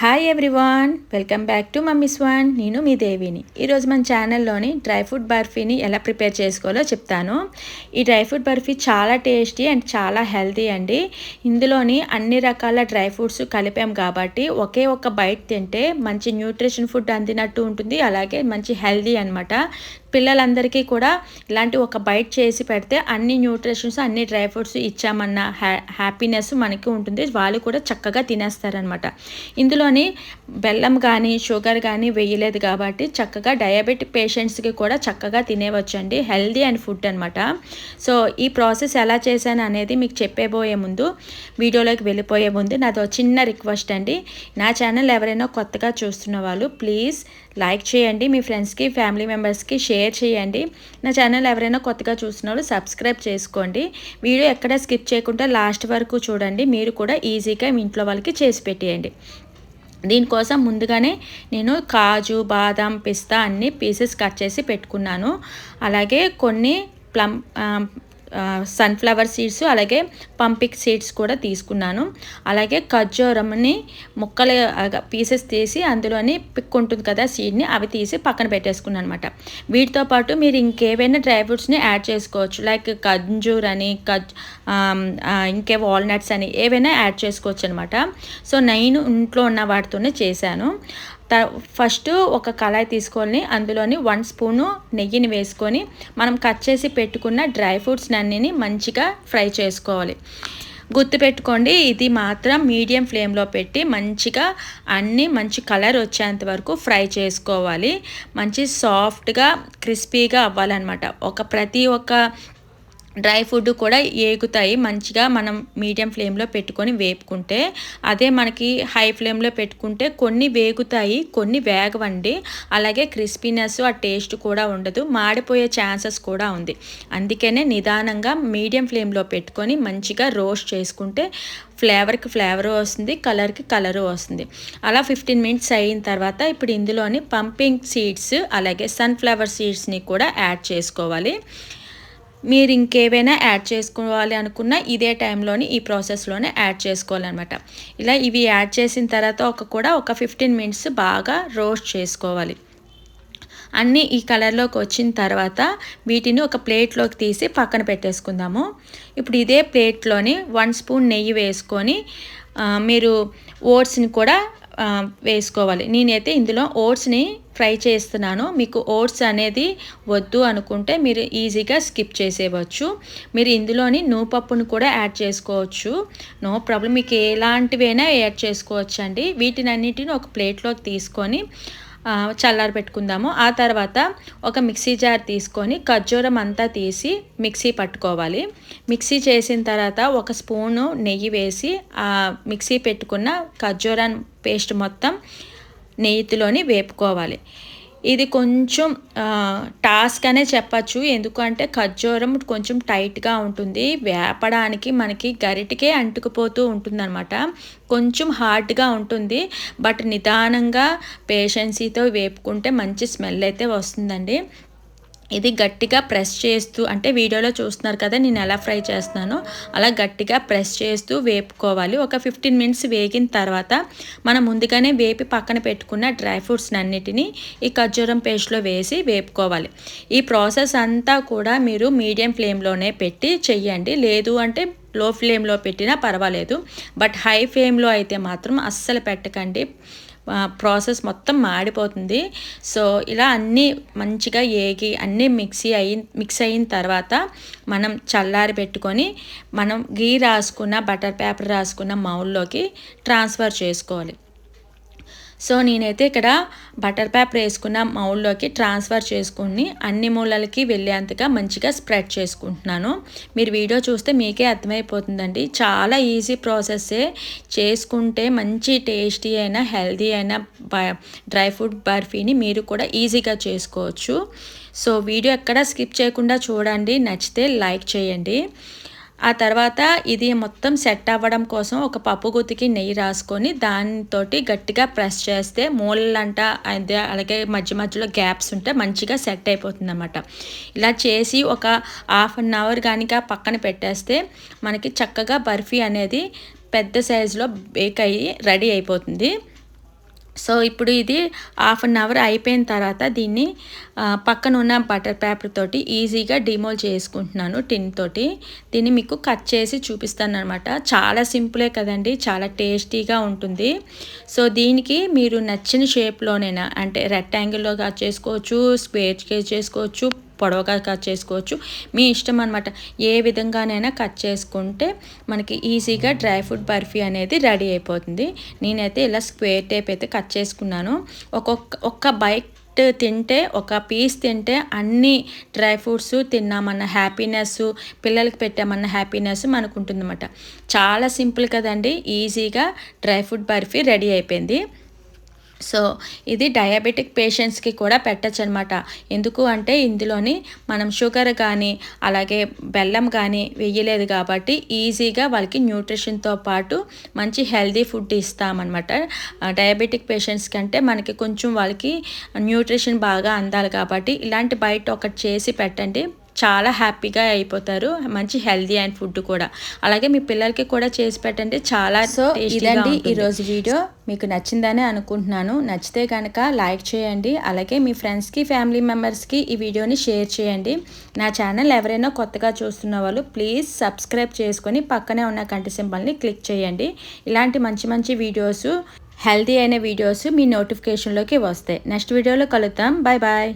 Hi everyone welcome back to mummy's one నేను మీ దేవిని. ఈరోజు మన ఛానల్లోని డ్రై ఫ్రూట్ బర్ఫీని ఎలా ప్రిపేర్ చేసుకోవాలో చెప్తాను. ఈ డ్రై ఫ్రూట్ బర్ఫీ చాలా టేస్టీ అండ్ చాలా హెల్తీ అండి. ఇందులోని అన్ని రకాల డ్రై ఫ్రూట్స్ కలిపాం కాబట్టి ఒకే ఒక బైట్ తింటే మంచి న్యూట్రిషన్ ఫుడ్ అందినట్టు ఉంటుంది అలాగే మంచి హెల్తీ అనమాట పిల్లలందరికీ కూడా ఇలాంటి ఒక బైట్ చేసి పెడితే అన్ని న్యూట్రిషన్స్ అన్ని డ్రై ఫ్రూట్స్ ఇచ్చామన్న హ్యా హ్యాపీనెస్ మనకి ఉంటుంది. వాళ్ళు కూడా చక్కగా తినేస్తారనమాట ఇందులోని బెల్లం కానీ షుగర్ కానీ వేయలేదు కాబట్టి చక్కగా డయాబెటిక్ పేషెంట్స్కి కూడా చక్కగా తినేవచ్చండి. హెల్దీ అండ్ ఫుడ్ అనమాట సో ఈ ప్రాసెస్ ఎలా చేశాను అనేది మీకు చెప్పేబోయే ముందు వీడియోలోకి వెళ్ళిపోయే ముందు నాదో చిన్న రిక్వెస్ట్ అండి. నా ఛానల్ ఎవరైనా కొత్తగా చూస్తున్న వాళ్ళు ప్లీజ్ లైక్ చేయండి మీ ఫ్రెండ్స్కి ఫ్యామిలీ మెంబర్స్కి షేర్ చేయండి. నా ఛానల్ ఎవరైనా కొత్తగా చూస్తున్న సబ్స్క్రైబ్ చేసుకోండి. వీడియో ఎక్కడ స్కిప్ చేయకుండా లాస్ట్ వరకు చూడండి. మీరు కూడా ఈజీగా మీ ఇంట్లో వాళ్ళకి చేసి పెట్టేయండి. దీనికోసం ముందుగానే నేను కాజు బాదం పిస్తా అన్ని పీసెస్ కట్ చేసి పెట్టుకున్నాను. అలాగే కొన్ని ప్లం సన్ఫ్లవర్ సీడ్స్ అలాగే పంపిక్ సీడ్స్ కూడా తీసుకున్నాను. అలాగే ఖర్జూరంని ముక్కలు పీసెస్ తీసి అందులోని పిక్ ఉంటుంది కదా సీడ్ని అవి తీసి పక్కన పెట్టేసుకున్నాను అనమాట వీటితో పాటు మీరు ఇంకేవైనా డ్రై ఫ్రూట్స్ని యాడ్ చేసుకోవచ్చు. లైక్ ఖంజూర్ అని కజ్ ఇంకే వాల్నట్స్ అని ఏవైనా యాడ్ చేసుకోవచ్చు అనమాట సో నేను ఇంట్లో ఉన్న వాటితోనే చేశాను. ఫస్ట్ ఒక కళాయి తీసుకొని అందులోని వన్ స్పూను నెయ్యిని వేసుకొని మనం కట్ చేసి పెట్టుకున్న డ్రై ఫ్రూట్స్ అన్నీ మంచిగా ఫ్రై చేసుకోవాలి. గుర్తుపెట్టుకోండి ఇది మాత్రం మీడియం ఫ్లేమ్లో పెట్టి మంచిగా అన్నీ మంచి కలర్ వచ్చేంత వరకు ఫ్రై చేసుకోవాలి. మంచి సాఫ్ట్గా క్రిస్పీగా అవ్వాలన్నమాట. ఒక ప్రతి ఒక్క డ్రై ఫుడ్ కూడా ఏగుతాయి. మంచిగా మనం మీడియం ఫ్లేమ్లో పెట్టుకొని వేపుకుంటే అదే మనకి హై ఫ్లేమ్లో పెట్టుకుంటే కొన్ని వేగుతాయి కొన్ని వేగవండి. అలాగే క్రిస్పీనెస్ ఆ టేస్ట్ కూడా ఉండదు. మాడిపోయే ఛాన్సెస్ కూడా ఉంది. అందుకనే నిదానంగా మీడియం ఫ్లేమ్లో పెట్టుకొని మంచిగా రోస్ట్ చేసుకుంటే ఫ్లేవర్కి ఫ్లేవర్ వస్తుంది కలర్కి కలరు వస్తుంది. అలా ఫిఫ్టీన్ మినిట్స్ అయిన తర్వాత ఇప్పుడు ఇందులోని పంపింగ్ సీడ్స్ అలాగే సన్ఫ్లవర్ సీడ్స్ని కూడా యాడ్ చేసుకోవాలి. మీరు ఇంకేవైనా యాడ్ చేసుకోవాలి అనుకున్న ఇదే టైంలోని ఈ ప్రాసెస్లోనే యాడ్ చేసుకోవాలన్నమాట. ఇలా ఇవి యాడ్ చేసిన తర్వాత ఒక కూడా ఒక ఫిఫ్టీన్ మినిట్స్ బాగా రోస్ట్ చేసుకోవాలి. అన్నీ ఈ కలర్లోకి వచ్చిన తర్వాత వీటిని ఒక ప్లేట్లోకి తీసి పక్కన పెట్టేసుకుందాము. ఇప్పుడు ఇదే ప్లేట్లోని వన్ స్పూన్ నెయ్యి వేసుకొని మీరు ఓట్స్ని కూడా వేసుకోవాలి. నేనైతే ఇందులో ఓట్స్ని ఫ్రై చేస్తున్నాను. మీకు ఓట్స్ అనేది వద్దు అనుకుంటే మీరు ఈజీగా స్కిప్ చేసేవచ్చు. మీరు ఇందులోని నూపప్పును కూడా యాడ్ చేసుకోవచ్చు. No problem. మీకు ఎలాంటివైనా యాడ్ చేసుకోవచ్చు అండి వీటిని అన్నిటిని ఒక ప్లేట్లోకి తీసుకొని చల్లారి పెట్టుకుందాము. ఆ తర్వాత ఒక మిక్సీ జార్ తీసుకొని ఖర్జూరం అంతా తీసి మిక్సీ పట్టుకోవాలి. మిక్సీ చేసిన తర్వాత ఒక స్పూను నెయ్యి వేసి మిక్సీ పెట్టుకున్న ఖర్జూరం పేస్ట్ మొత్తం నెయ్యిలోని వేపుకోవాలి. ఇది కొంచెం టాస్క్ అనే చెప్పచ్చు. ఎందుకంటే ఖర్జూరం కొంచెం టైట్గా ఉంటుంది. వేపడానికి మనకి గరిటికే అంటుకుపోతూ ఉంటుందన్నమాట. కొంచెం హార్డ్గా ఉంటుంది. బట్ నిదానంగా పేషెన్సీతో వేపుకుంటే మంచి స్మెల్ అయితే వస్తుందండి. ఇది గట్టిగా ప్రెస్ చేస్తూ అంటే వీడియోలో చూస్తున్నారు కదా నేను ఎలా ఫ్రై చేస్తున్నానో అలా గట్టిగా ప్రెస్ చేస్తూ వేపుకోవాలి. ఒక ఫిఫ్టీన్ మినిట్స్ వేగిన తర్వాత మనం ముందుగానే వేపి పక్కన పెట్టుకున్న డ్రై ఫ్రూట్స్ అన్నిటినీ ఈ ఖర్జూరం పేస్ట్లో వేసి వేపుకోవాలి. ఈ ప్రాసెస్ అంతా కూడా మీరు మీడియం ఫ్లేమ్లోనే పెట్టి చెయ్యండి. లేదు అంటే లో ఫ్లేమ్లో పెట్టినా పర్వాలేదు. బట్ హై ఫ్లేమ్లో అయితే మాత్రం అస్సలు పెట్టకండి. ప్రాసెస్ మొత్తం మాడిపోతుంది. సో ఇలా అన్నీ మంచిగా ఏగి అన్నీ మిక్సీ అయిన మిక్స్ అయిన తర్వాత మనం చల్లారి పెట్టుకొని మనం గీ రాసుకున్న బటర్ పేపర్ రాసుకున్న మౌల్లోకి ట్రాన్స్ఫర్ చేసుకోవాలి. సో నేనైతే ఇక్కడ బటర్ పేపర్ వేసుకున్న మౌల్లోకి ట్రాన్స్ఫర్ చేసుకుని అన్ని మూలలకి వెళ్ళేంతగా మంచిగా స్ప్రెడ్ చేసుకుంటున్నాను. మీరు వీడియో చూస్తే మీకే అర్థమైపోతుందండి. చాలా ఈజీ ప్రాసెస్సే. చేసుకుంటే మంచి టేస్టీ అయిన హెల్దీ అయిన డ్రై ఫ్రూట్ బర్ఫీని మీరు కూడా ఈజీగా చేసుకోవచ్చు. సో వీడియో ఎక్కడ స్కిప్ చేయకుండా చూడండి. నచ్చితే లైక్ చేయండి. ఆ తర్వాత ఇది మొత్తం సెట్ అవ్వడం కోసం ఒక పప్పుగుత్తికి నెయ్యి రాసుకొని దానితో గట్టిగా ప్రెస్ చేస్తే మూలలంట అదే అలాగే మధ్య మధ్యలో గ్యాప్స్ ఉంటే మంచిగా సెట్ అయిపోతుంది అనమాట ఇలా చేసి ఒక హాఫ్ అన్ అవర్ కనుక పక్కన పెట్టేస్తే మనకి చక్కగా బర్ఫీ అనేది పెద్ద సైజులో బేక్ అయ్యి రెడీ అయిపోతుంది. సో ఇప్పుడు ఇది హాఫ్ అన్ అవర్ అయిపోయిన తర్వాత దీన్ని పక్కన ఉన్న బటర్ పేపర్ తోటి ఈజీగా డిమోల్ చేసుకుంటున్నాను టిన్ తోటి. దీన్ని మీకు కట్ చేసి చూపిస్తాను అనమాట చాలా సింపులే కదండి చాలా టేస్టీగా ఉంటుంది. సో దీనికి మీరు నచ్చిన షేప్లోనైనా అంటే రెక్టాంగిల్లో కట్ చేసుకోవచ్చు స్క్వేర్ చేసుకోవచ్చు పొడవగా కట్ చేసుకోవచ్చు. మీ ఇష్టం అనమాట ఏ విధంగానైనా కట్ చేసుకుంటే మనకి ఈజీగా డ్రై ఫ్రూట్ బర్ఫీ అనేది రెడీ అయిపోతుంది. నేనైతే ఇలా స్క్వేర్ టైప్ అయితే కట్ చేసుకున్నాను. ఒక్కొక్క ఒక్క బైక్ తింటే ఒక పీస్ తింటే అన్ని డ్రై ఫ్రూట్స్ తిన్నామన్న హ్యాపీనెస్ పిల్లలకి పెట్టామన్న హ్యాపీనెస్ మనకు ఉంటుందన్నమాట చాలా సింపుల్ కదండి. ఈజీగా డ్రై ఫ్రూట్ బర్ఫీ రెడీ అయిపోయింది. సో ఇది డయాబెటిక్ పేషెంట్స్కి కూడా పెట్టచ్చు అనమాట ఎందుకు అంటే ఇందులోని మనం షుగర్ కానీ అలాగే బెల్లం కానీ వెయ్యలేదు కాబట్టి ఈజీగా వాళ్ళకి న్యూట్రిషన్తో పాటు మంచి హెల్దీ ఫుడ్ ఇస్తామన్నమాట డయాబెటిక్ పేషెంట్స్ కంటే మనకి కొంచెం వాళ్ళకి న్యూట్రిషన్ బాగా అందాలి కాబట్టి ఇలాంటి బయట ఒకటి చేసి పెట్టండి. చాలా హ్యాపీగా అయిపోతారు. మంచి హెల్దీ అండ్ ఫుడ్ కూడా. అలాగే మీ పిల్లలకి కూడా చేసి పెట్టండి చాలా సో ఇదండి ఈరోజు వీడియో. మీకు నచ్చిందని అనుకుంటున్నాను. నచ్చితే కనుక లైక్ చేయండి. అలాగే మీ ఫ్రెండ్స్కి ఫ్యామిలీ మెంబర్స్కి ఈ వీడియోని షేర్ చేయండి. నా ఛానల్ ఎవరైనా కొత్తగా చూస్తున్న వాళ్ళు ప్లీజ్ సబ్స్క్రైబ్ చేసుకొని పక్కనే ఉన్న కంటి సింబల్ని క్లిక్ చేయండి. ఇలాంటి మంచి మంచి వీడియోస్ హెల్తీ అయిన వీడియోస్ మీ నోటిఫికేషన్లోకి వస్తాయి. నెక్స్ట్ వీడియోలో కలుద్దాం. Bye bye.